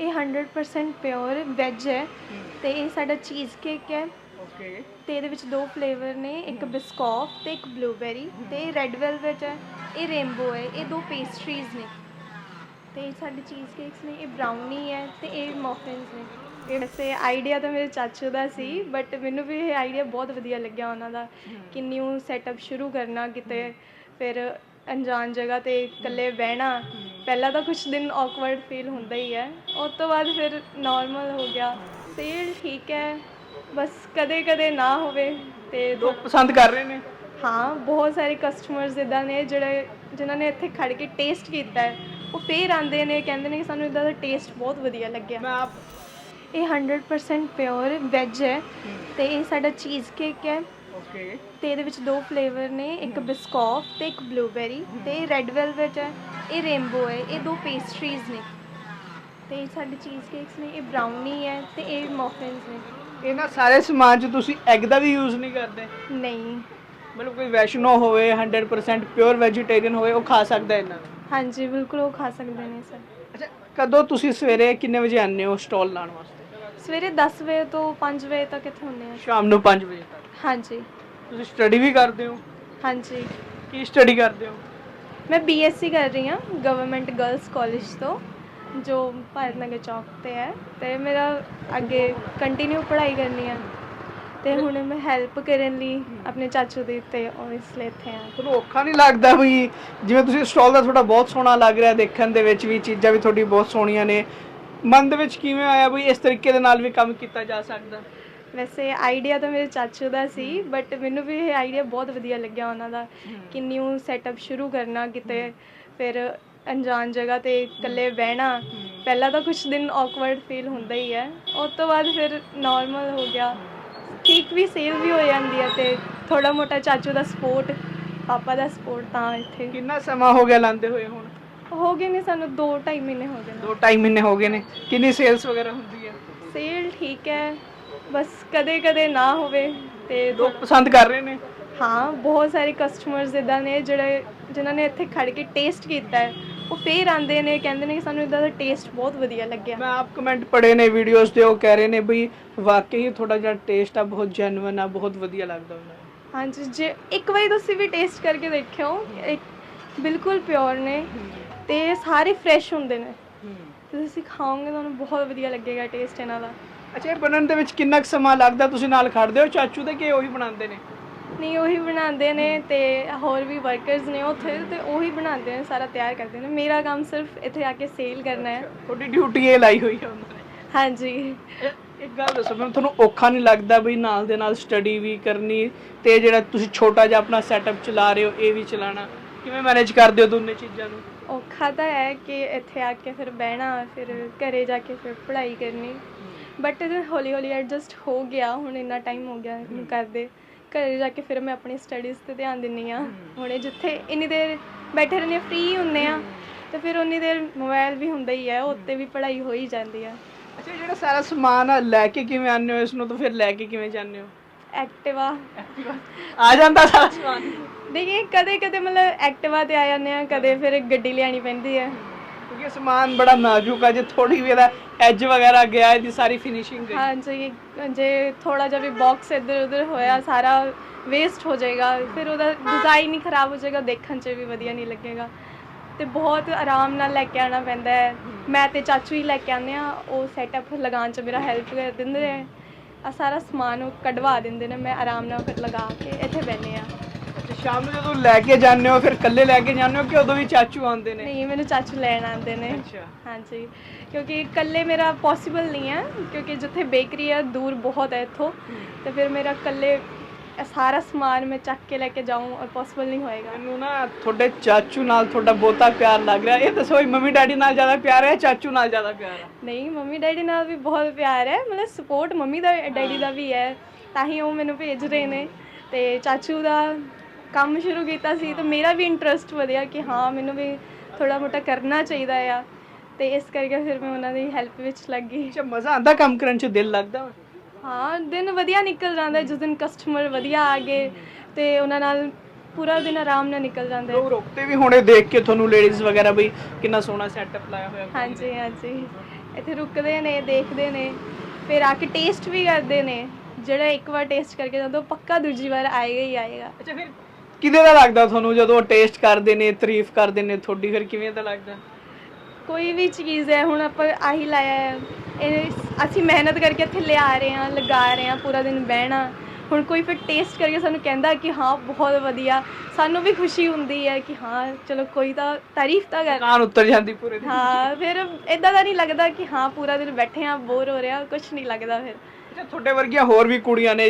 ਇਹ 100% pure veg ਹੈ ਤੇ ਇਹ ਸਾਡਾ ਚੀਜ਼ ਕੇਕ ਹੈ। ਓਕੇ ਤੇ ਇਹਦੇ ਵਿੱਚ ਦੋ ਫਲੇਵਰ ਨੇ ਇੱਕ ਬਿਸਕੌਫ ਤੇ ਇੱਕ ਬਲੂਬੈਰੀ ਤੇ ਰੈੱਡ ਵੈਲਵਟ ਹੈ ਇਹ ਰੇਨਬੋ ਹੈ ਇਹ ਦੋ ਪੇਸਟਰੀਜ਼ ਨੇ। ਤੇ ਇਹ ਸਾਡੇ ਚੀਜ਼ ਕੇਕਸ ਨੇ ਇਹ ਬ੍ਰਾਊਨੀ ਹੈ ਤੇ ਇਹ ਮਫਿਨਸ ਨੇ। ਇਹ ਵੈਸੇ ਆਈਡੀਆ ਤਾਂ ਮੇਰੇ ਚਾਚੂ ਦਾ ਸੀ ਬਟ ਮੈਨੂੰ ਵੀ ਇਹ ਆਈਡੀਆ ਬਹੁਤ ਵਧੀਆ ਲੱਗਿਆ ਉਹਨਾਂ ਦਾ ਕਿ ਨਿਊ ਸੈਟਅਪ ਸ਼ੁਰੂ ਕਰਨਾ ਕਿਤੇ ਫਿਰ ਅਣਜਾਣ ਜਗ੍ਹਾ ਤੇ ਇਕੱਲੇ ਬਹਿਣਾ ਪਹਿਲਾਂ ਤਾਂ ਕੁਝ ਦਿਨ ਔਕਵਰਡ ਫੀਲ ਹੁੰਦਾ ਹੀ ਹੈ। ਉਸ ਤੋਂ ਬਾਅਦ ਫਿਰ ਨਾਰਮਲ ਹੋ ਗਿਆ। ਸੇਲ ਠੀਕ ਹੈ ਬਸ ਕਦੇ ਕਦੇ ਨਾ ਹੋਵੇ ਤੇ ਲੋਕ ਪਸੰਦ ਕਰ ਰਹੇ ਨੇ? ਹਾਂ ਬਹੁਤ ਸਾਰੇ ਕਸਟਮਰਸ ਇਦਾਂ ਨੇ ਜਿਹੜੇ ਜਿਨ੍ਹਾਂ ਨੇ ਇੱਥੇ ਖੜ ਕੇ ਟੇਸਟ ਕੀਤਾ ਹੈ ਉਹ ਫੇਰ ਆਉਂਦੇ ਨੇ ਕਹਿੰਦੇ ਨੇ ਕਿ ਸਾਨੂੰ ਇਦਾਂ ਦਾ ਟੇਸਟ ਬਹੁਤ ਵਧੀਆ ਲੱਗਿਆ। ਮੈਂ ਆਪ ਇਹ 100% ਪਿਓਰ ਵੈਜ ਹੈ ਤੇ ਇਹ ਸਾਡਾ ਚੀਜ਼ ਕੇਕ ਹੈ। ਓਕੇ ਤੇ ਇਹਦੇ ਵਿੱਚ ਦੋ ਫਲੇਵਰ ਨੇ ਇੱਕ ਬਿਸਕੌਫ ਤੇ ਇੱਕ ਬਲੂਬੈਰੀ ਤੇ ਰੈੱਡ ਵੈਲਵਟ ਹੈ ਇਹ ਰੇਨਬੋ ਹੈ ਇਹ ਦੋ ਪੇਸਟਰੀਜ਼ ਨੇ। ਤੇ ਇਹ ਸਾਡੇ ਚੀਜ਼ ਕੇਕਸ ਨੇ ਇਹ ਬ੍ਰਾਊਨੀ ਹੈ ਤੇ ਇਹ ਮਫਿਨਸ ਨੇ। ਇਹਨਾਂ ਸਾਰੇ ਸਮਾਨ 'ਚ ਤੁਸੀਂ ਐਗ ਦਾ ਵੀ ਯੂਜ਼ ਨਹੀਂ ਕਰਦੇ। ਨਹੀਂ। ਮਤਲਬ ਕੋਈ ਵੈਸ਼ਨੋ ਹੋਵੇ 100% ਪਿਓਰ ਵੈਜੀਟੇਰੀਅਨ ਹੋਵੇ ਉਹ ਖਾ ਸਕਦਾ ਇਹਨਾਂ ਨੂੰ। ਹਾਂਜੀ ਬਿਲਕੁਲ ਉਹ ਖਾ ਸਕਦੇ ਨੇ ਸਰ। ਅੱਛਾ ਕਦੋਂ ਤੁਸੀਂ ਸਵੇਰੇ ਕਿੰਨੇ ਵਜੇ ਆਉਂਦੇ ਹੋ ਸਟਾਲ ਲਾਉਣ ਵਾਸਤੇ? ਸਵੇਰੇ 10 ਵਜੇ ਤੋਂ 5 ਵਜੇ ਤੱਕ ਇੱਥੇ ਹੁੰਦੇ ਆ। ਸ਼ਾਮ ਨੂੰ 5 ਵਜੇ ਤੱਕ। ਹਾਂਜੀ। ਤੁਸੀਂ ਸਟੱਡੀ ਵੀ ਕਰਦੇ ਹੋ? ਹਾਂਜੀ। ਕੀ ਸਟੱਡੀ ਕਰਦੇ ਹੋ? ਮੈਂ ਬੀਐਸਸੀ ਕਰ ਰਹੀ ਹਾਂ ਗਵਰਨਮੈਂਟ ਗਰਲਸ ਕਾਲਜ ਤੋਂ ਜੋ ਭਾਰਤ ਨਗਰ ਚੌਕ ਤੇ ਹੈ। ਤੇ ਮੇਰਾ ਅੱਗੇ ਕੰਟੀਨਿਊ ਪੜ੍ਹਾਈ ਕਰਨੀ ਹੈ ਤੇ ਹੁਣ ਮੈਂ ਹੈਲਪ ਕਰਨ ਲਈ ਆਪਣੇ ਚਾਚੂ ਦੀ ਤੇ ਉਹ ਇਸ ਲਈ ਇੱਥੇ ਆ। ਤੁਹਾਨੂੰ ਔਖਾ ਨਹੀਂ ਲੱਗਦਾ ਵੀ ਜਿਵੇਂ ਤੁਸੀਂ ਸਟਾਲ ਦਾ ਤੁਹਾਡਾ ਬਹੁਤ ਸੋਹਣਾ ਲੱਗ ਰਿਹਾ ਦੇਖਣ ਦੇ ਵਿੱਚ ਵੀ ਚੀਜ਼ਾਂ ਵੀ ਤੁਹਾਡੀ ਬਹੁਤ ਸੋਹਣੀਆਂ ਨੇ। ਮਨ ਦੇ ਵਿੱਚ ਕਿਵੇਂ ਆਇਆ ਵੀ ਇਸ ਤਰੀਕੇ ਦੇ ਨਾਲ ਵੀ ਕੰਮ ਕੀਤਾ ਜਾ ਸਕਦਾ? ਵੈਸੇ ਆਈਡੀਆ ਤਾਂ ਮੇਰੇ ਚਾਚੂ ਦਾ ਸੀ ਬਟ ਮੈਨੂੰ ਵੀ ਇਹ ਆਈਡੀਆ ਬਹੁਤ ਵਧੀਆ ਲੱਗਿਆ ਉਹਨਾਂ ਦਾ ਕਿ ਨਿਊ ਸੈਟਅਪ ਸ਼ੁਰੂ ਕਰਨਾ ਕਿਤੇ ਫਿਰ ਅਣਜਾਣ ਜਗ੍ਹਾ ਤੇ ਇਕੱਲੇ ਬਹਿਣਾ। ਪਹਿਲਾਂ ਤਾਂ ਕੁਝ ਦਿਨ ਔਕਵਰਡ ਫੀਲ ਹੁੰਦਾ ਹੀ ਹੈ। ਉਸ ਤੋਂ ਬਾਅਦ ਫਿਰ ਨਾਰਮਲ ਹੋ ਗਿਆ। ਠੀਕ ਵੀ ਸੇਲ ਵੀ ਹੋ ਜਾਂਦੀ ਹੈ ਤੇ ਥੋੜਾ ਮੋਟਾ ਚਾਚੂ ਦਾ ਸਪੋਰਟ ਪਾਪਾ ਦਾ ਸਪੋਰਟ ਤਾਂ ਇੱਥੇ। ਕਿੰਨਾ ਸਮਾਂ ਹੋ ਗਿਆ ਲਾਂਦੇ ਹੋਏ ਹੁਣ? ਹੋ ਗਏ ਨੇ ਸਾਨੂੰ 2.5 ਮਹੀਨੇ ਹੋ ਗਏ ਨੇ। ਦੋ ਢਾਈ ਮਹੀਨੇ ਹੋ ਗਏ ਨੇ। ਕਿੰਨੀ ਸੇਲਸ ਵਗੈਰਾ ਹੁੰਦੀ ਹੈ? ਸੇਲ ਠੀਕ ਹੈ। ਬਸ ਕਦੇ ਕਦੇ ਨਾ ਹੋਵੇ ਤੇ ਲੋਕ ਪਸੰਦ ਕਰ ਰਹੇ ਨੇ? ਹਾਂ ਬਹੁਤ ਸਾਰੇ ਕਸਟਮਰਸ ਇਦਾਂ ਨੇ ਜਿਹੜੇ ਜਿਨ੍ਹਾਂ ਨੇ ਇੱਥੇ ਖੜ ਕੇ ਟੇਸਟ ਕੀਤਾ ਹੈ। ਉਹ ਫੇਰ ਆਉਂਦੇ ਨੇ ਕਹਿੰਦੇ ਨੇ ਕਿ ਸਾਨੂੰ ਇਦਾਂ ਦਾ ਟੇਸਟ ਬਹੁਤ ਵਧੀਆ ਲੱਗਿਆ। ਮੈਂ ਆਪ ਕਮੈਂਟ ਪੜੇ ਨੇ ਵੀਡੀਓਜ਼ ਦੇ ਉਹ ਕਹਿ ਰਹੇ ਨੇ ਵੀ ਵਾਕਈ ਥੋੜਾ ਜਿਹਾ ਟੇਸਟ ਆ ਬਹੁਤ ਜੈਨੂਇਨ ਆ ਬਹੁਤ ਵਧੀਆ ਲੱਗਦਾ ਉਹਨਾਂ ਨੂੰ। ਹਾਂਜੀ ਜੇ ਇੱਕ ਵਾਰੀ ਤੁਸੀਂ ਵੀ ਟੇਸਟ ਕਰਕੇ ਦੇਖਿਓ ਇੱਕ ਬਿਲਕੁਲ ਪਿਓਰ ਨੇ ਤੇ ਸਾਰੇ ਫਰੈਸ਼ ਹੁੰਦੇ ਨੇ। ਤੇ ਤੁਸੀਂ ਖਾਓਗੇ ਤੁਹਾਨੂੰ ਬਹੁਤ ਵਧੀਆ ਲੱਗੇਗਾ ਟੇਸਟ ਇਹਨਾਂ ਦਾ। ਅੱਛਾ ਇਹ ਬਣਨ ਦੇ ਵਿੱਚ ਕਿੰਨਾ ਕੁ ਸਮਾਂ ਲੱਗਦਾ? ਤੁਸੀਂ ਨਾਲ ਖੜਦੇ ਹੋ ਚਾਚੂ ਦੇ ਕਿ ਉਹੀ ਬਣਾਉਂਦੇ ਨੇ? ਨਹੀਂ ਉਹੀ ਬਣਾਉਂਦੇ ਨੇ ਤੇ ਹੋਰ ਵੀ ਵਰਕਰਸ ਨੇ ਉੱਥੇ ਤੇ ਉਹੀ ਬਣਾਉਂਦੇ ਨੇ ਸਾਰਾ ਤਿਆਰ ਕਰਦੇ ਨੇ। ਮੇਰਾ ਕੰਮ ਸਿਰਫ ਇੱਥੇ ਆ ਕੇ ਸੇਲ ਕਰਨਾ ਹੈ। ਤੁਹਾਡੀ ਡਿਊਟੀ ਇਹ ਲਾਈ ਹੋਈ ਹੈ ਉਹਨਾਂ ਨੇ? ਹਾਂਜੀ। ਇੱਕ ਗੱਲ ਦੱਸੋ ਮੈਨੂੰ ਤੁਹਾਨੂੰ ਔਖਾ ਨਹੀਂ ਲੱਗਦਾ ਬਈ ਨਾਲ ਦੇ ਨਾਲ ਸਟੱਡੀ ਵੀ ਕਰਨੀ ਤੇ ਜਿਹੜਾ ਤੁਸੀਂ ਛੋਟਾ ਜਿਹਾ ਆਪਣਾ ਸੈਟਅਪ ਚਲਾ ਰਹੇ ਹੋ ਇਹ ਵੀ ਚਲਾਉਣਾ? ਕਿਵੇਂ ਮੈਨੇਜ ਕਰਦੇ ਹੋ ਦੋਨੇ ਚੀਜ਼ਾਂ ਨੂੰ? ਔਖਾ ਤਾਂ ਹੈ ਕਿ ਇੱਥੇ ਆ ਕੇ ਫਿਰ ਬਹਿਣਾ ਫਿਰ ਘਰੇ ਜਾ ਕੇ ਫਿਰ ਪੜ੍ਹਾਈ ਕਰਨੀ। ਬਟ ਹੌਲੀ ਹੌਲੀ ਐਡਜਸਟ ਹੋ ਗਿਆ ਹੁਣ ਇੰਨਾ ਟਾਈਮ ਹੋ ਗਿਆ ਇਹਨੂੰ ਕਰਦੇ। ਘਰੇ ਜਾ ਕੇ ਫਿਰ ਮੈਂ ਆਪਣੀ ਸਟੱਡੀਜ਼ ਤੇ ਧਿਆਨ ਦਿੰਨੀ ਆ ਹੁਣੇ ਜਿੱਥੇ ਇੰਨੀ ਦੇਰ ਬੈਠੇ ਰਹਿੰਦੇ ਫ੍ਰੀ ਹੁੰਦੇ ਆ ਤੇ ਫਿਰ ਉਨੀ ਦੇਰ ਮੋਬਾਈਲ ਵੀ ਹੁੰਦਾ ਹੀ ਹੈ ਉੱਤੇ ਵੀ ਪੜ੍ਹਾਈ ਹੋ ਹੀ ਜਾਂਦੀ ਆ ਅੱਛਾ ਜਿਹੜਾ ਸਾਰਾ ਸਮਾਨ ਆ ਲੈ ਕੇ ਕਿਵੇਂ ਆਉਂਦੇ ਹੋ? ਇਸ ਨੂੰ ਤਾਂ ਫਿਰ ਲੈ ਕੇ ਕਿਵੇਂ ਜਾਂਦੇ ਹੋ? ਐਕਟਿਵਾ ਆ ਜਾਂਦਾ ਸਾਰਾ ਸਮਾਨ। ਦੇਖੀਏ ਕਦੇ ਕਦੇ ਮਤਲਬ ਐਕਟਿਵਾ ਤੇ ਆ ਜਾਂਦੇ ਆ ਕਦੇ ਫਿਰ ਗੱਡੀ ਲਿਆਣੀ ਪੈਂਦੀ ਹੈ। ਕਿਉਂਕਿ ਇਹ ਸਮਾਨ ਬੜਾ ਨਾਜ਼ੁਕ ਆ, ਜੇ ਥੋੜੀ ਵੀ ਇਹਦਾ ਐਜ ਵਗੈਰਾ ਗਿਆ, ਇਹਦੀ ਸਾਰੀ ਫਿਨਿਸ਼ਿੰਗ ਗਈ। ਹਾਂਜੀ, ਜੇ ਥੋੜਾ ਜਿਹਾ ਵੀ ਬਾਕਸ ਇੱਧਰ ਉੱਧਰ ਹੋਇਆ, ਸਾਰਾ ਵੇਸਟ ਹੋ ਜਾਏਗਾ, ਫਿਰ ਉਹਦਾ ਡਿਜ਼ਾਈਨ ਹੀ ਖਰਾਬ ਹੋ ਜਾਏਗਾ, ਦੇਖਣ 'ਚ ਵੀ ਵਧੀਆ ਨਹੀਂ ਲੱਗੇਗਾ। ਤੇ ਬਹੁਤ ਆਰਾਮ ਨਾਲ ਲੈ ਕੇ ਆਉਣਾ ਪੈਂਦਾ ਹੈ। ਮੈਂ ਤੇ ਚਾਚੂ ਹੀ ਲੈ ਕੇ ਆਉਂਦੇ ਆ ਉਹ ਸੈਟਅਪ ਲਗਾਉਣ 'ਚ ਮੇਰਾ ਹੈਲਪ ਕਰ ਦਿੰਦੇ ਆ ਆ ਸਾਰਾ ਸਮਾਨ ਉਹ ਕਢਵਾ ਦਿੰਦੇ ਨੇ, ਮੈਂ ਆਰਾਮ ਨਾਲ ਫਿਰ ਲਗਾ ਕੇ ਇੱਥੇ ਬੈਠੇ ਆ ਸ਼ਾਮ ਨੂੰ ਜਦੋਂ ਲੈ ਕੇ ਜਾਂਦੇ ਹੋ ਫਿਰ ਇਕੱਲੇ ਲੈ ਕੇ ਜਾਂਦੇ ਹੋ ਕਿ ਉਦੋਂ ਵੀ ਚਾਚੂ ਆਉਂਦੇ ਨੇ? ਨਹੀਂ ਮੈਨੂੰ ਚਾਚੂ ਲੈਣ ਆਉਂਦੇ ਨੇ। ਅੱਛਾ। ਹਾਂਜੀ। ਕਿਉਂਕਿ ਇਕੱਲੇ ਮੇਰਾ ਪੋਸੀਬਲ ਨਹੀਂ ਹੈ ਕਿਉਂਕਿ ਜਿੱਥੇ ਬੇਕਰੀ ਹੈ ਦੂਰ ਬਹੁਤ ਹੈ ਇੱਥੋਂ। ਤੇ ਫਿਰ ਮੇਰਾ ਇਕੱਲੇ ਇਹ ਸਾਰਾ ਸਮਾਨ ਮੈਂ ਚੱਕ ਕੇ ਲੈ ਕੇ ਜਾਊਂ ਔਰ ਪੋਸੀਬਲ ਨਹੀਂ ਹੋਏਗਾ। ਮੈਨੂੰ ਨਾ ਤੁਹਾਡੇ ਚਾਚੂ ਨਾਲ ਤੁਹਾਡਾ ਬਹੁਤਾ ਪਿਆਰ ਲੱਗ ਰਿਹਾ। ਇਹ ਦੱਸੋ ਮੰਮੀ ਡੈਡੀ ਨਾਲ ਜ਼ਿਆਦਾ ਪਿਆਰ ਹੈ ਚਾਚੂ ਨਾਲ ਜ਼ਿਆਦਾ ਪਿਆਰ ਹੈ? ਨਹੀਂ ਮੰਮੀ ਡੈਡੀ ਨਾਲ ਵੀ ਬਹੁਤ ਪਿਆਰ ਹੈ। ਮਤਲਬ ਸਪੋਰਟ ਮੰਮੀ ਦਾ ਡੈਡੀ ਦਾ ਵੀ ਹੈ। ਤਾਂ ਹੀ ਉਹ ਮੈਨੂੰ ਭੇਜ ਰਹੇ ਨੇ। ਤੇ ਚਾਚੂ ਦਾ ਕੰਮ ਸ਼ੁਰੂ ਕੀਤਾ ਸੀ ਤਾਂ ਮੇਰਾ ਵੀ ਇੰਟਰਸਟ ਵਧਿਆ ਕਿ ਹਾਂ ਮੈਨੂੰ ਵੀ ਥੋੜਾ ਮੋਟਾ ਕਰਨਾ ਚਾਹੀਦਾ ਆ। ਤੇ ਇਸ ਕਰਕੇ ਫਿਰ ਮੈਂ ਉਹਨਾਂ ਦੀ ਹੈਲਪ ਵਿੱਚ ਲੱਗ। ਗਈ ਅੱਛਾ ਮਜ਼ਾ ਆਉਂਦਾ ਕੰਮ ਕਰਨ 'ਚ ਦਿਲ ਲੱਗਦਾ? ਵਾ? ਹਾਂ ਦਿਨ ਵਧੀਆ ਨਿਕਲ ਜਾਂਦਾ ਜਿਸ ਦਿਨ ਕਸਟਮਰ ਵਧੀਆ ਆ ਗਏ ਤੇ ਉਹਨਾਂ ਨਾਲ ਪੂਰਾ ਦਿਨ ਆਰਾਮ ਨਾਲ ਨਿਕਲ ਜਾਂਦਾ। ਲੋਕ ਰੋਕਦੇ ਵੀ ਹੋਣੇ ਦੇਖ ਕੇ ਤੁਹਾਨੂੰ ਲੇਡੀਜ਼ ਵਗੈਰਾ ਬਈ ਕਿੰਨਾ ਸੋਹਣਾ ਸੈਟਅਪ ਲਾਇਆ ਹੋਇਆ। ਹਾਂਜੀ ਹਾਂਜੀ। ਇੱਥੇ ਰੁਕਦੇ ਨੇ ਦੇਖਦੇ ਨੇ ਫਿਰ ਆ ਕੇ ਟੇਸਟ ਵੀ ਕਰਦੇ ਨੇ। ਜਿਹੜਾ ਇੱਕ ਵਾਰ ਟੇਸਟ ਕਰਕੇ ਜਾਂਦਾ ਉਹ ਪੱਕਾ ਦੂਜੀ ਵਾਰ ਆਏਗਾ ਹੀ ਆਏਗਾ। ਅੱਛਾ ਫਿਰ ਕਿਹਦੇ ਦਾ ਲੱਗਦਾ ਤੁਹਾਨੂੰ ਜਦੋਂ ਟੇਸਟ ਕਰਦੇ ਨੇ ਤਾਰੀਫ ਕਰਦੇ ਨੇ? ਤੁਹਾਡੀ ਫਿਰ ਕਿਵੇਂ ਦਾ ਲੱਗਦਾ? ਕੋਈ ਵੀ ਚੀਜ਼ ਹੈ ਹੁਣ ਆਪਾਂ ਆਹੀ ਲਾਇਆ ਹੈ। ਇਹ ਅਸੀਂ ਮਿਹਨਤ ਕਰਕੇ ਇੱਥੇ ਲਿਆ ਰਹੇ ਹਾਂ ਲਗਾ ਰਹੇ ਹਾਂ ਪੂਰਾ ਦਿਨ ਬਹਿਣਾ। ਹੁਣ ਕੋਈ ਫਿਰ ਟੇਸਟ ਕਰਕੇ ਸਾਨੂੰ ਕਹਿੰਦਾ ਕਿ ਹਾਂ ਬਹੁਤ ਵਧੀਆ। ਸਾਨੂੰ ਵੀ ਖੁਸ਼ੀ ਹੁੰਦੀ ਹੈ ਕਿ ਹਾਂ ਚਲੋ ਕੋਈ ਤਾਂ ਤਾਰੀਫ ਤਾਂ ਕਰ। ਕਾਨ ਉੱਤਰ ਜਾਂਦੀ ਪੂਰੇ ਦਿਨ। ਹਾਂ ਫਿਰ ਇਦਾਂ ਦਾ ਨਹੀਂ ਲੱਗਦਾ ਕਿ ਹਾਂ ਪੂਰਾ ਦਿਨ ਬੈਠੇ ਹਾਂ ਬੋਰ ਹੋ ਰਿਹਾ ਕੁਝ ਨਹੀਂ ਲੱਗਦਾ ਫਿਰ। ਅੱਛਾ ਤੁਹਾਡੇ ਵਰਗੀਆਂ ਹੋਰ ਵੀ ਕੁੜੀਆਂ ਨੇ